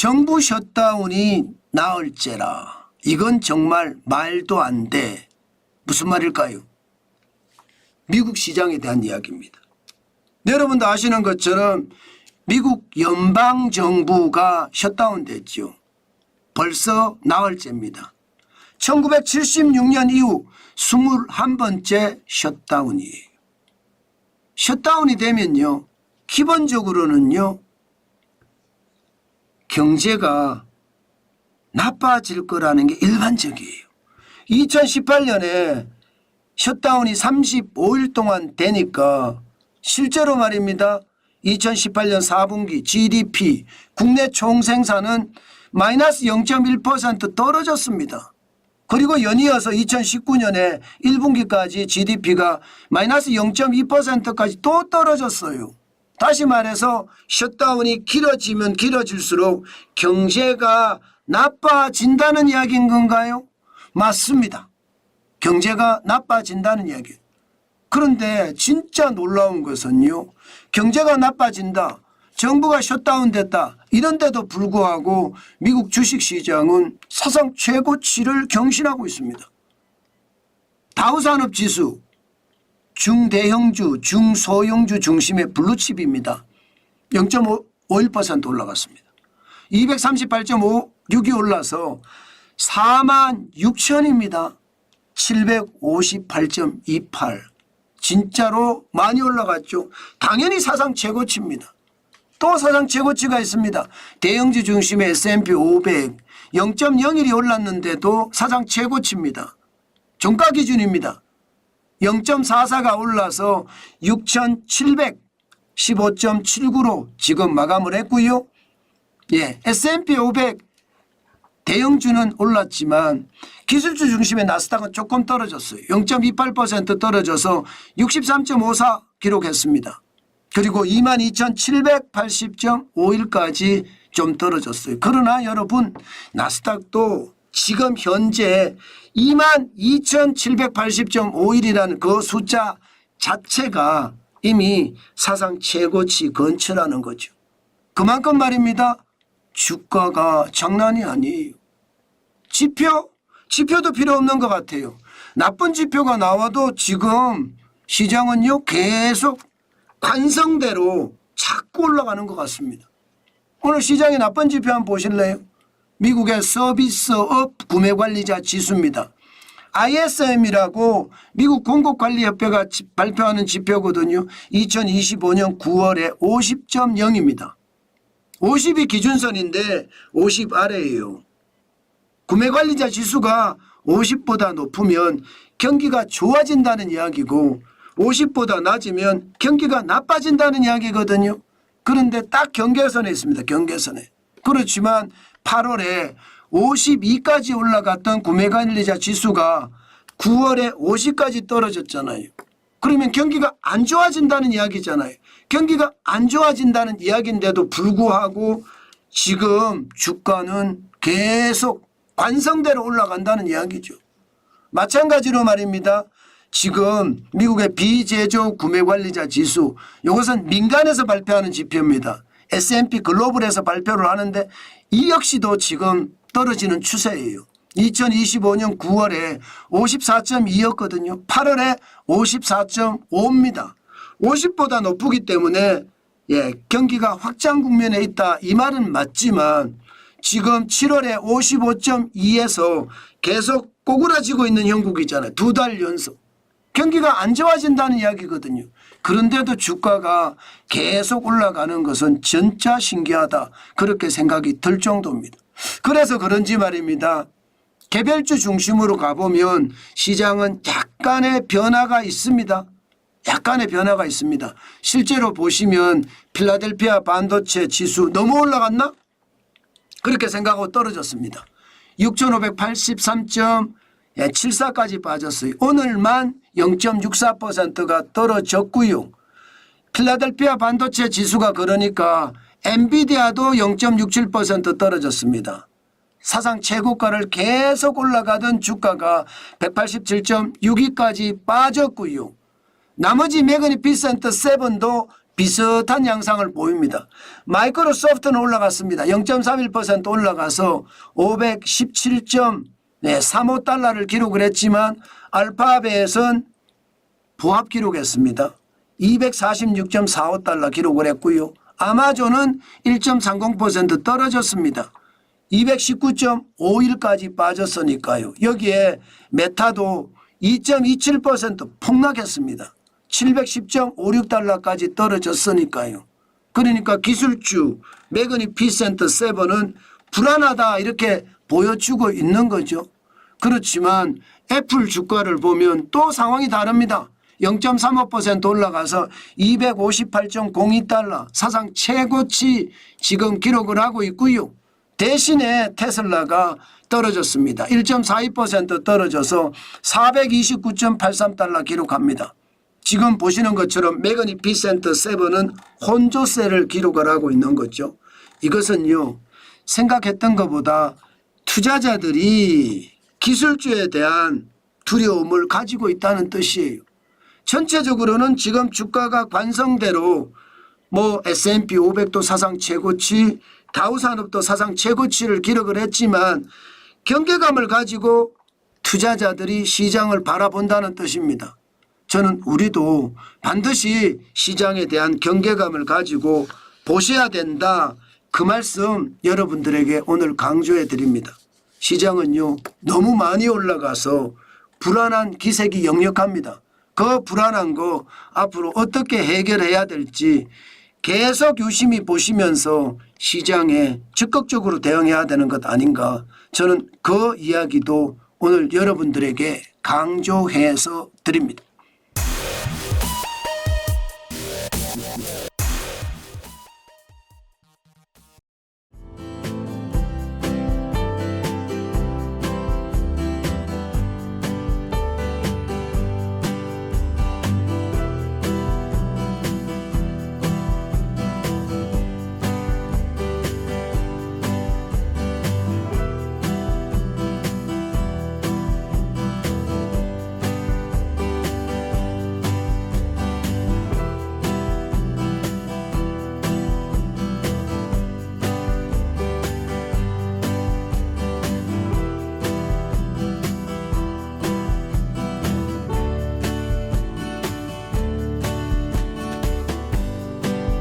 정부 셧다운이 나을째라. 이건 정말 말도 안 돼. 무슨 말일까요? 미국 시장에 대한 이야기입니다. 여러분도 아시는 것처럼 미국 연방 정부가 셧다운 됐죠. 벌써 나흘째입니다. 1976년 이후 21번째 셧다운이에요. 셧다운이 되면요. 기본적으로는요. 경제가 나빠질 거라는 게 일반적이에요. 2018년에 셧다운이 35일 동안 되니까 실제로 말입니다. 2018년 4분기 GDP 국내 총생산은 마이너스 0.1% 떨어졌습니다. 그리고 연이어서 2019년에 1분기까지 GDP가 마이너스 0.2%까지 또 떨어졌어요. 다시 말해서 셧다운이 길어지면 길어질수록 경제가 나빠진다는 이야기인 건가요? 맞습니다. 경제가 나빠진다는 이야기. 그런데 진짜 놀라운 것은요. 경제가 나빠진다. 정부가 셧다운 됐다. 이런데도 불구하고 미국 주식시장은 사상 최고치를 경신하고 있습니다. 다우산업지수 중대형주, 중소형주 중심의 블루칩입니다. 0.51% 올라갔습니다. 238.56이 올라서 4만 6천입니다. 758.28. 진짜로 많이 올라갔죠. 당연히 사상 최고치입니다. 또 사상 최고치가 있습니다. 대형주 중심의 S&P 500 0.01이 올랐는데도 사상 최고치입니다. 종가 기준입니다. 0.44가 올라서 6,715.79로 지금 마감을 했고요. 예, S&P 500 대형주는 올랐지만 기술주 중심의 나스닥은 조금 떨어졌어요. 0.28% 떨어져서 63.54 기록했습니다. 그리고 22,780.51까지 좀 떨어졌어요. 그러나 여러분 나스닥도 지금 현재 22,780.51이라는 그 숫자 자체가 이미 사상 최고치 근처라는 거죠. 그만큼 말입니다. 주가가 장난이 아니에요. 지표? 지표도 필요 없는 것 같아요. 나쁜 지표가 나와도 지금 시장은요 계속 관성대로 자꾸 올라가는 것 같습니다. 오늘 시장의 나쁜 지표 한번 보실래요? 미국의 서비스업 구매관리자 지수입니다. ISM이라고 미국 공급관리협회가 지- 발표하는 지표거든요. 2025년 9월에 50.0입니다. 50이 기준선인데 50 아래예요. 구매관리자 지수가 50보다 높으면 경기가 좋아진다는 이야기고 50보다 낮으면 경기가 나빠진다는 이야기거든요. 그런데 딱 경계선에 있습니다. 경계선에. 그렇지만 8월에 52까지 올라갔던 구매관리자 지수가 9월에 50까지 떨어졌잖아요. 그러면 경기가 안 좋아진다는 이야기잖아요. 경기가 안 좋아진다는 이야기인데도 불구하고 지금 주가는 계속 관성대로 올라간다는 이야기죠. 마찬가지로 말입니다. 지금 미국의 비제조 구매관리자 지수 이것은 민간에서 발표하는 지표입니다. S&P 글로벌에서 발표를 하는데 이 역시도 지금 떨어지는 추세예요. 2025년 9월에 54.2였거든요. 8월에 54.5입니다. 50보다 높기 때문에 예, 경기가 확장 국면에 있다 이 말은 맞지만 지금 7월에 55.2에서 계속 꼬꾸라지고 있는 형국이잖아요. 두 달 연속. 경기가 안 좋아진다는 이야기거든요. 그런데도 주가가 계속 올라가는 것은 진짜 신기하다. 그렇게 생각이 들 정도입니다. 그래서 그런지 말입니다. 개별주 중심으로 가보면 시장은 약간의 변화가 있습니다. 약간의 변화가 있습니다. 실제로 보시면 필라델피아 반도체 지수 너무 올라갔나? 그렇게 생각하고 떨어졌습니다. 6,583.74까지 빠졌어요. 오늘만 0.64%가 떨어졌고요. 필라델피아 반도체 지수가 그러니까 엔비디아도 0.67% 떨어졌습니다. 사상 최고가를 계속 올라가던 주가가 187.62까지 빠졌고요. 나머지 매그니피센트 7도 비슷한 양상을 보입니다. 마이크로소프트는 올라갔습니다. 0.31% 올라가서 517.35달러를 기록을 했지만 알파벳은 부합 기록했습니다. 246.45달러 기록을 했고요. 아마존은 1.30% 떨어졌습니다. 219.51까지 빠졌으니까요. 여기에 메타도 2.27% 폭락했습니다. 710.56달러까지 떨어졌으니까요. 그러니까 기술주 매그니피센트 세븐은 불안하다 이렇게 보여주고 있는 거죠. 그렇지만 애플 주가를 보면 또 상황이 다릅니다. 0.35% 올라가서 258.02달러 사상 최고치 지금 기록을 하고 있고요. 대신에 테슬라가 떨어졌습니다. 1.42% 떨어져서 429.83달러 기록합니다. 지금 보시는 것처럼 매그니피센트 세븐은 혼조세를 기록을 하고 있는 거죠. 이것은요 생각했던 것보다 투자자들이 기술주에 대한 두려움을 가지고 있다는 뜻이에요. 전체적으로는 지금 주가가 관성대로 뭐 S&P 500도 사상 최고치, 다우 산업도 사상 최고치를 기록을 했지만 경계감을 가지고 투자자들이 시장을 바라본다는 뜻입니다. 저는 우리도 반드시 시장에 대한 경계감을 가지고 보셔야 된다. 그 말씀 여러분들에게 오늘 강조해 드립니다. 시장은요, 너무 많이 올라가서 불안한 기색이 역력합니다. 그 불안한 거 앞으로 어떻게 해결해야 될지 계속 유심히 보시면서 시장에 적극적으로 대응해야 되는 것 아닌가. 저는 그 이야기도 오늘 여러분들에게 강조해서 드립니다.